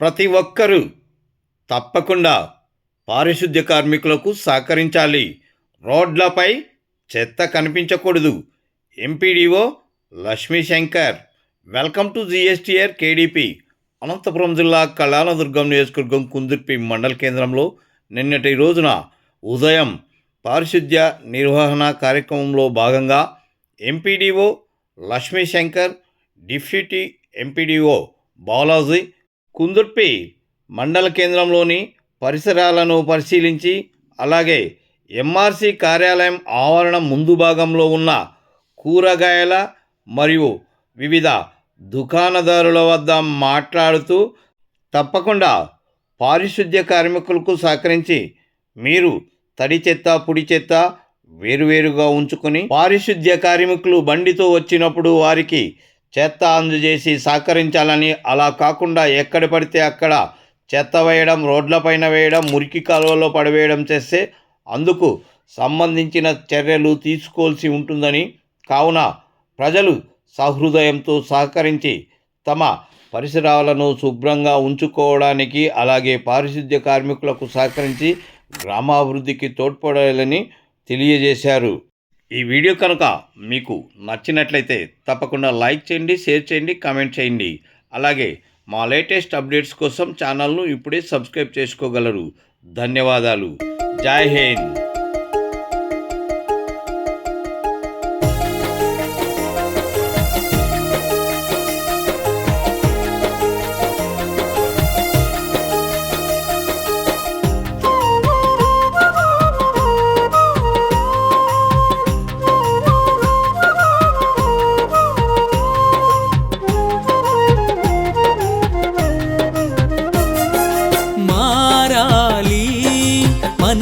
ప్రతి ఒక్కరూ తప్పకుండా పారిశుద్ధ్య కార్మికులకు సహకరించాలి. రోడ్లపై చెత్త కనిపించకూడదు. MPDO Lakshmi Shankar welcome to GSTR KDP. Anantapuram జిల్లా కళ్యాణదుర్గం నియోజకవర్గం కుందుర్పి మండల కేంద్రంలో నిన్నటి రోజున ఉదయం పారిశుద్ధ్య నిర్వహణ కార్యక్రమంలో భాగంగా MPDO Lakshmi Shankar deputy MPDO Balaji Kundurpi మండల కేంద్రంలోని పరిసరాలను పరిశీలించి అలాగే ఎంఆర్సి కార్యాలయం ఆవరణం ముందు భాగంలో ఉన్న కూరగాయల మరియు వివిధ దుకాణదారుల వద్ద మాట్లాడుతూ తప్పకుండా పారిశుద్ధ్య కార్మికులకు సహకరించి మీరు తడి చెత్త పొడి చెత్త వేరువేరుగా ఉంచుకొని పారిశుద్ధ్య కార్మికులు బండితో వచ్చినప్పుడు వారికి చెత్త అందజేసి సహకరించాలని అలా కాకుండా ఎక్కడ పడితే అక్కడ చెత్త వేయడం రోడ్లపైన వేయడం మురికి కాలువలో పడవేయడం చేస్తే అందుకు సంబంధించిన చర్యలు తీసుకోవాల్సి ఉంటుందని కావున ప్రజలు సహృదయంతో సహకరించి తమ పరిసరాలను శుభ్రంగా ఉంచుకోవడానికి అలాగే పారిశుద్ధ్య కార్మికులకు సహకరించి గ్రామాభివృద్ధికి తోడ్పడాలని తెలియజేశారు. ఈ వీడియో కనుక మీకు నచ్చినట్లయితే తప్పకుండా లైక్ చేయండి షేర్ చేయండి కామెంట్ చేయండి. అలాగే మా లేటెస్ట్ అప్డేట్స్ కోసం ఛానల్ను ఇప్పుడే సబ్స్క్రైబ్ చేసుకోగలరు. ధన్యవాదాలు. జై హింద్.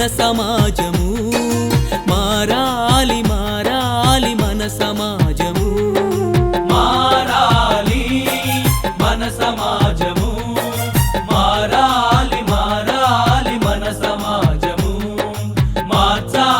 సమాజము. మారాలి మారాలి మన సమాజము. మారాలి మన సమాజము. మారాలి మారాలి మన సమాజము. మార్చాలి